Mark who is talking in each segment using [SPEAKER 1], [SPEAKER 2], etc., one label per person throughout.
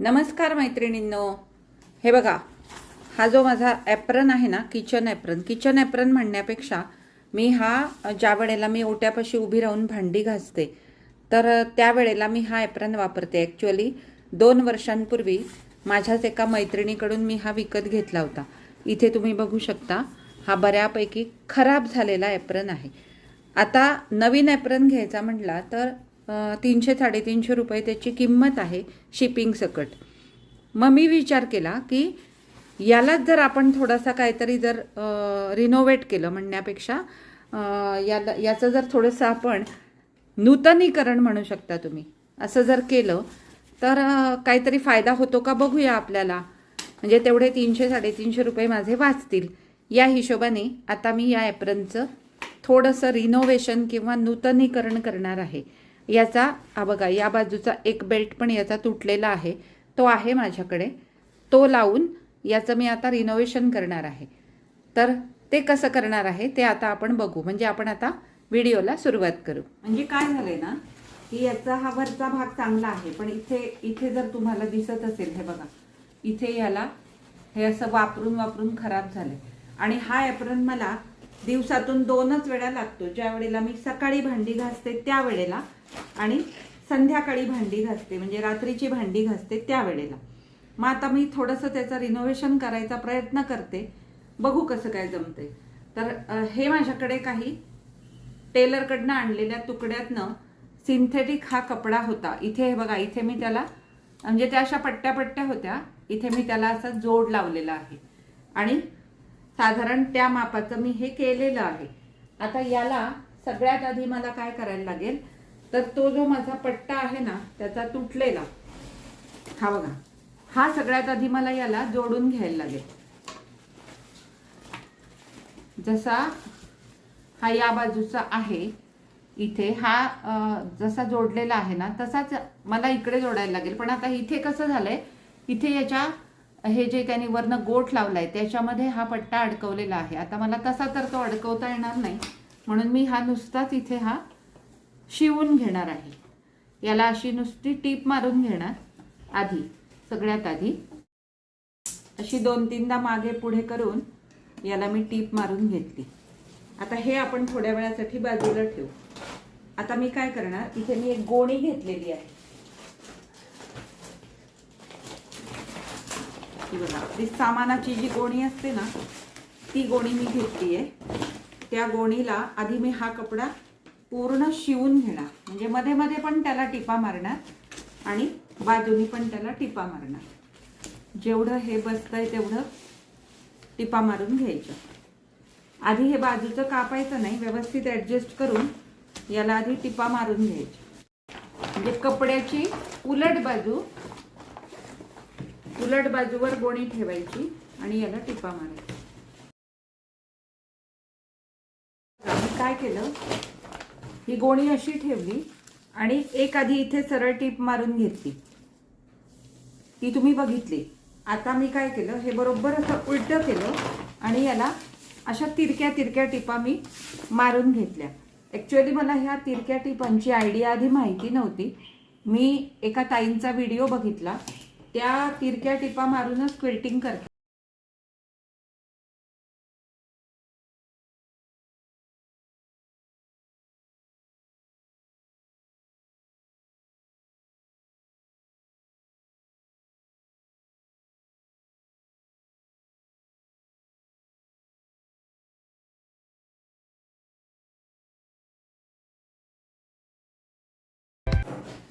[SPEAKER 1] नमस्कार मैत्रिणींनो. हे बघा हा जो माझा ॲप्रन आहे ना किचन ॲप्रन किचन ॲप्रन म्हणण्यापेक्षा मी हा ज्या वेळेला मी ओट्यापाशी उभी राहून भांडी घासते तर त्यावेळेला मी हा ॲप्रन वापरते ॲक्च्युअली दोन वर्षांपूर्वी माझ्याच एका मैत्रिणीकडून मी हा विकत घेतला होता. इथे तुम्ही बघू शकता हा बऱ्यापैकी खराब झालेला ॲप्रन आहे. आता नवीन ॲप्रन घ्यायचा म्हटला तर तीनशे साडेतीनशे रुपये त्याची किंमत आहे शिपिंग सकट. मग मी विचार केला की यालाच जर आपण थोडासा काहीतरी जर रिनोव्हेट केलं म्हणण्यापेक्षा याला याचं जर थोडंसं आपण नूतनीकरण म्हणू शकता तुम्ही असं जर केलं तर काहीतरी फायदा होतो का बघूया आपल्याला. म्हणजे तेवढे तीनशे साडेतीनशे रुपये माझे वाचतील. या हिशोबाने आता मी या ॲप्रनचं थोडंसं रिनोव्हेशन किंवा नूतनीकरण करणार आहे. याचा हा बघा या बाजूचा एक बेल्ट पण याचा तुटलेला आहे. तो आहे माझ्याकडे. तो लावून याचं मी आता रिनोव्हेशन करणार आहे. तर ते कसं करणार आहे ते आता आपण बघू. म्हणजे आपण आता व्हिडिओला सुरुवात करू. म्हणजे काय झालंय ना की याचा हा वरचा भाग चांगला आहे पण इथे इथे जर तुम्हाला दिसत असेल हे बघा इथे याला हे असं वापरून वापरून खराब झालंय. आणि हा ॲप्रन मला दिवसातून दोनच वेळा लागतो. ज्या वेळेला मी सकाळी भांडी घासते त्या वेळेला आणि संध्याकाळी भांडी घासते म्हणजे रात्रीची भांडी घासते त्या वेळेला. मग आता मी थोडंसं त्याचं रिनोव्हेशन करायचा प्रयत्न करते. बघू कसं काय जमते तर हे माझ्याकडे काही टेलरकडनं आणलेल्या तुकड्यातनं सिंथेटिक हा कपडा होता. इथे हे बघा इथे मी त्याला म्हणजे त्या अशा पट्ट्या पट्ट्या होत्या. इथे मी त्याला असा जोड लावलेला आहे. आणि साधारण त्या मापाचं मी हे केलेलं आहे. आता याला सगळ्यात आधी मला काय करायला लागेल? तर तो जो माझा पट्टा आहे ना त्याचा तुटलेला. हा बघा. हा सगळ्यात आधी मला याला जोडून घ्यायला लागेल. जसा हा या बाजूचा आहे इथे हा जसा जोडलेला आहे ना तसाच मला इकडे जोडायला लागेल. पण आता इथे कसं झालंय इथे याच्या हे जे त्यांनी वरनं गोठ लावलाय त्याच्यामध्ये हा पट्टा अडकवलेला आहे. आता मला तसा तर तो अडकवता येणार नाही. म्हणून मी हा नुसताच इथे हा शिवून घेणार आहे. याला अशी नुसती टीप मारून घेणार आधी सगळ्यात आधी. अशी दोन तीनदा मागे पुढे करून याला मी टीप मारून घेतली. आता हे आपण थोड्या वेळासाठी बाजूला ठेवू. आता मी काय करणार इथे मी एक गोणी घेतलेली आहे. बघा आपली सामानाची जी गोणी असते ना ती गोणी मी घेतली आहे त्या गोणीला आधी मी हा कपडा पूर्ण शिवून घेणार. म्हणजे मध्ये मध्ये पण त्याला टिपा मारणार आणि बाजूनी पण त्याला टिपा मारणार. जेवढं हे बसतंय तेवढं टिपा मारून घ्यायचं. आधी हे बाजूचं कापायचं नाही व्यवस्थित ॲडजस्ट करून याला आधी टिपा मारून घ्यायची. म्हणजे कपड्याची उलट बाजू उलट बाजूवर गोणी ठेवायची आणि याला टिपा मारायची. काय केलं? ही गोणी अशी ठेवली आणि एक आधी इथे सरळ टीप मारून घेतली. ती तुम्ही बघितली. आता मी काय केलं हे बरोबर असं उलटं केलं आणि याला अशा तिरक्या तिरक्या टिपा मी मारून घेतल्या. ॲक्च्युअली मला ह्या तिरक्या टिपांची आयडिया आधी माहिती नव्हती. मी एका ताईंचा व्हिडिओ बघितला. त्या तिरक्या टिपा मारूनच क्विल्टिंग करते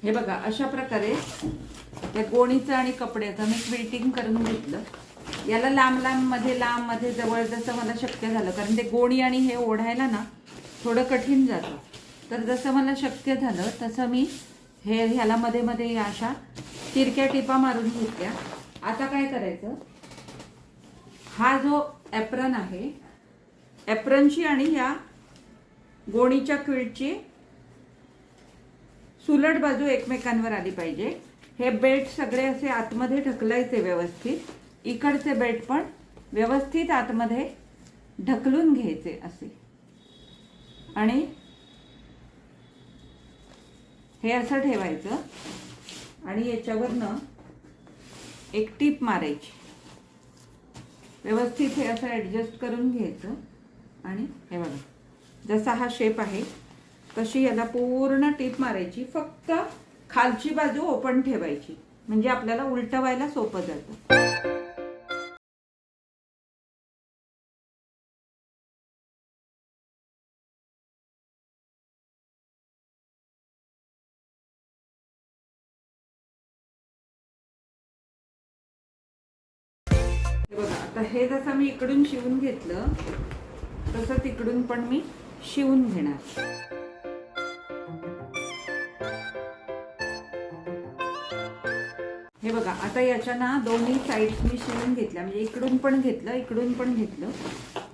[SPEAKER 1] हे बघा अशा प्रकारे त्या गोणीचं आणि कपड्याचं मी क्विल्टिंग करून घेतलं. याला लांब लांबमध्ये लांबमध्ये जवळ जसं मला शक्य झालं कारण ते गोणी आणि हे ओढायला ना थोडं कठीण जातं. तर जसं मला शक्य झालं तसं मी हे ह्याला मध्ये मध्ये या अशा तिरक्या टिपा मारून घेतल्या. आता काय करायचं? हा जो ॲप्रन आहे ॲप्रनची आणि ह्या गोणीच्या क्विल्टची सुलट बाजू एकमेकांवर आली पाहिजे. हे बेल्ट सगळे असे आतमध्ये ढकलायचे व्यवस्थित. इकडचे बेल्ट पण व्यवस्थित आतमध्ये ढकलून घ्यायचे असे. आणि हे असं ठेवायचं. आणि याच्यावरनं एक टीप मारायची. व्यवस्थित हे असं ॲडजस्ट करून घ्यायचं. आणि हे बघा जसा हा शेप आहे तशी याला पूर्ण टीप मारायची. फक्त खालची बाजू ओपन ठेवायची. म्हणजे आपल्याला उलटवायला सोपं जातं. बघा आता हे जसं मी इकडून शिवून घेतलं तसं तिकडून पण मी शिवून घेणार. बघा आता याच्या ना दोन्ही साईड्स मी शिवून घेतल्या म्हणजे इकडून पण घेतलं इकडून पण घेतलं.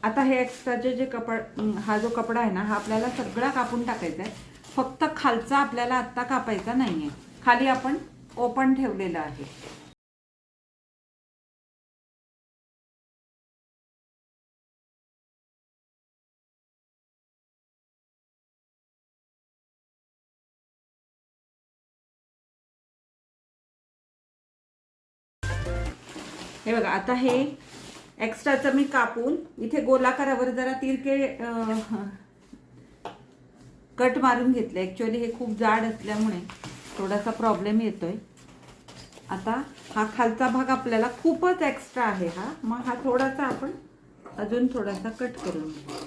[SPEAKER 1] आता हे एक्स्ट्राचे जे कपड हा जो कपडा आहे ना हा आपल्याला सगळा कापून टाकायचा आहे. फक्त खालचा आपल्याला आत्ता कापायचा नाहीये. खाली आपण ओपन ठेवलेलं आहे. हे बघा आता हे एक्स्ट्राचं मी कापून इथे गोलाकारावर जरा तिरके कट मारून घेतले. ॲक्च्युअली हे खूप जाड असल्यामुळे थोडासा प्रॉब्लेम येतोय. आता हा खालचा भाग आपल्याला खूपच एक्स्ट्रा आहे हा. मग हा थोडासा आपण अजून थोडासा कट करून घेऊ.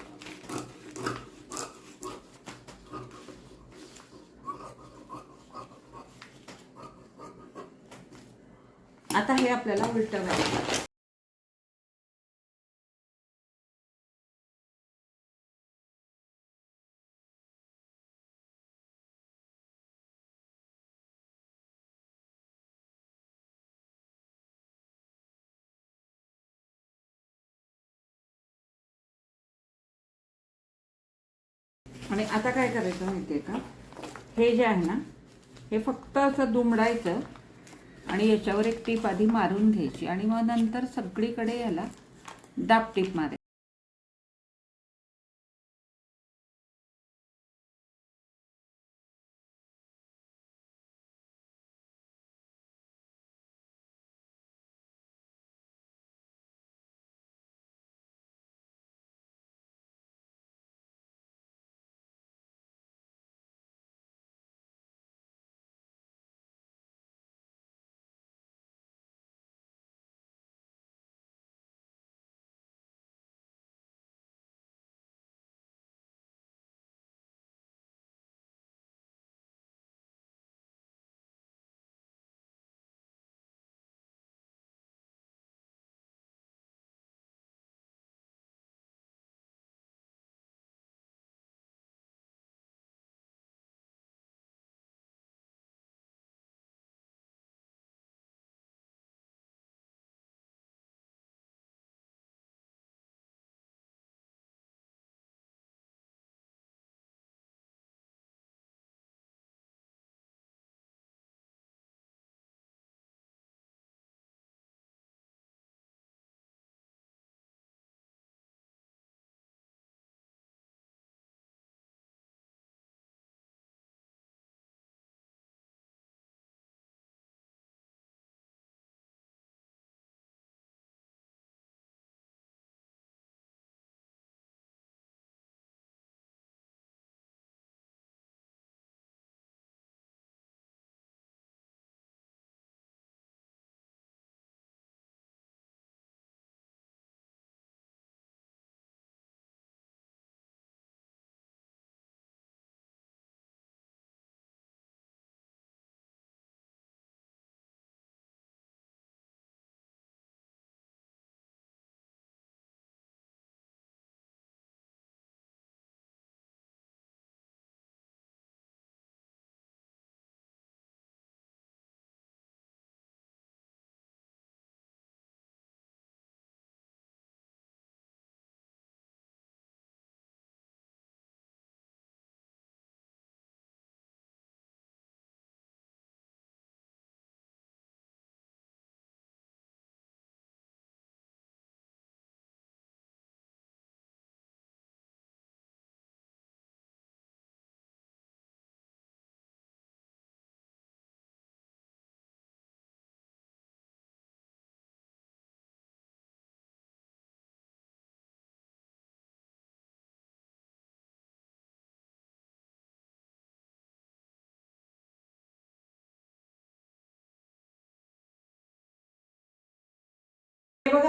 [SPEAKER 1] आता हे आपल्याला उलटवायचं आणि आता काय करायचं माहितीये का? हे जे आहे ना हे फक्त असं दुमडायचं आणि याच्यावर एक टीप आधी मारून घ्यायची आणि मग नंतर सगळीकडे याला दाब टीप मारायची.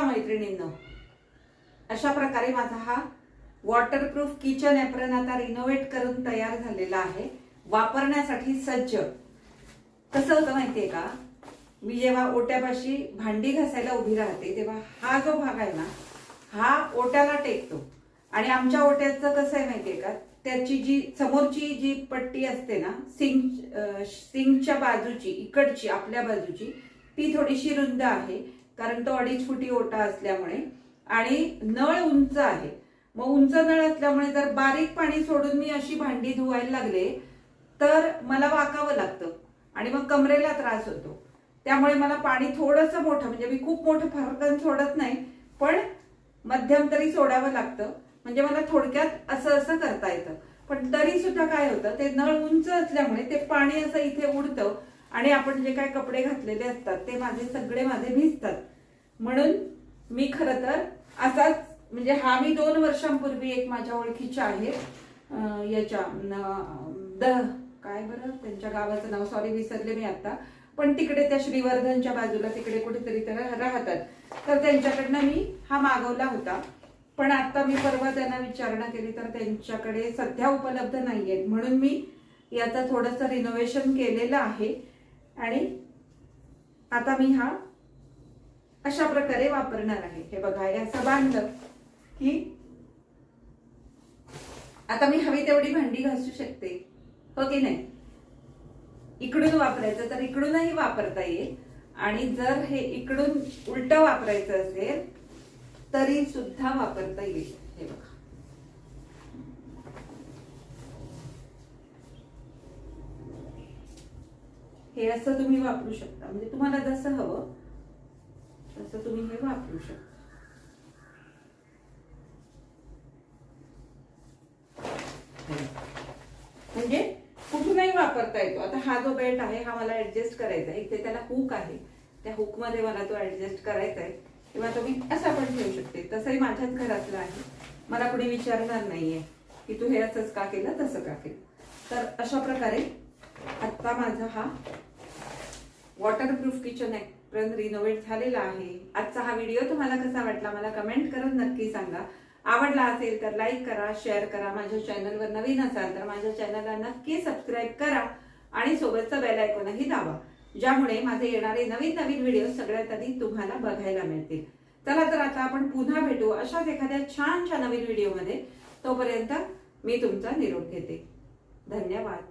[SPEAKER 1] मैत्रिणींनो अशा प्रकारे माझा हा वॉटरप्रूफ किचन ॲप्रन आता रिनोव्हेट करून तयार झालेला आहे. वापरण्यासाठी सज्ज. कसं होतं माहितीये का? मी जेव्हा ओट्यापाशी भांडी घासायला उभी राहते तेव्हा हा जो भाग आहे ना हा ओट्याला टेकतो. आणि आमच्या ओट्याचं कसं आहे माहितीये का? त्याची जी समोरची जी पट्टी असते ना सिंक सिंगच्या सिंकच्या बाजूची इकडची आपल्या बाजूची ती थोडीशी रुंद आहे. कारण तो अडीच फुटी ओटा असल्यामुळे. आणि नळ उंच आहे. मग उंच नळ असल्यामुळे जर बारीक पाणी सोडून मी अशी भांडी धुवायला लागले तर मला वाकावं लागतं. आणि मग कमरेला त्रास होतो. त्यामुळे मला पाणी थोडंसं मोठं म्हणजे मी खूप मोठं फरकन सोडत नाही पण मध्यम तरी सोडावं लागतं. म्हणजे मला थोडक्यात असं असं करता येतं. पण तरी सुद्धा काय होतं ते नळ उंच असल्यामुळे ते पाणी असं इथे उडतं आणि आपण जे काय कपडे घातलेले असतात ते माझे सगळे माझे भिजतात. म्हणून मी खरं तर असाच म्हणजे हा मी दोन वर्षांपूर्वी एक माझ्या ओळखीच्या आहेत. याच्या न- द काय बरं? त्यांच्या गावाचं नाव सॉरी विसरले मी आता. पण तिकडे त्या श्रीवर्धनच्या बाजूला तिकडे कुठेतरी त्या राहतात. तर त्यांच्याकडनं मी हा मागवला होता. पण आता मी परवा त्यांना विचारणा केली तर त्यांच्याकडे सध्या उपलब्ध नाही आहेत म्हणून मी याचं थोडंसं रिनोव्हेशन केलेलं आहे. आणि आता मी हा अशा प्रकारे वापरणार आहे. हे बघा याचं असं बांधलं की आता मी हवी तेवढी भांडी घासू शकते. हो की नाही? इकडून वापरायचं तर इकडूनही वापरता येईल. आणि जर हे इकडून उलट वापरायचं असेल तरी सुद्धा वापरता येईल. हे बघा. हे असं तुम्ही वापरू शकता. म्हणजे तुम्हाला जसं हवं तसं तुम्ही हे वापरू शकता. म्हणजे कुठूनही वापरता येतो. आता हा जो बेल्ट आहे हा मला ऍडजस्ट करायचा आहे. इथे त्याला हुक आहे. त्या हुकमध्ये मला तो ऍडजस्ट करायचा आहे. किंवा तो मी असा पण ठेवू शकते. तसंही माझ्याच घरातलं आहे. मला कुणी विचारणार नाहीये की तू हे असंच का केलं तसं का केलं. तर अशा प्रकारे आत्ता माझा हा वॉटरप्रूफ किचन ऍप्रन रिनोव्हेट झालेला आहे. आजचा हा व्हिडिओ तुम्हाला कसा वाटला मला कमेंट करून नक्की सांगा. आवडला असेल तर लाईक करा शेअर करा. माझ्या चॅनलवर नवीन असाल तर माझ्या चॅनलला नक्की सबस्क्राईब करा आणि सोबतचं बेल आयकॉनही दाबा ज्यामुळे माझे येणारे नवीन नवीन व्हिडिओ सगळ्यात आधी तुम्हाला बघायला मिळतील. चला तर आता आपण पुन्हा भेटू अशाच एखाद्या छानशा नवीन व्हिडिओमध्ये तोपर्यंत मी तुमचा निरोप घेते. धन्यवाद.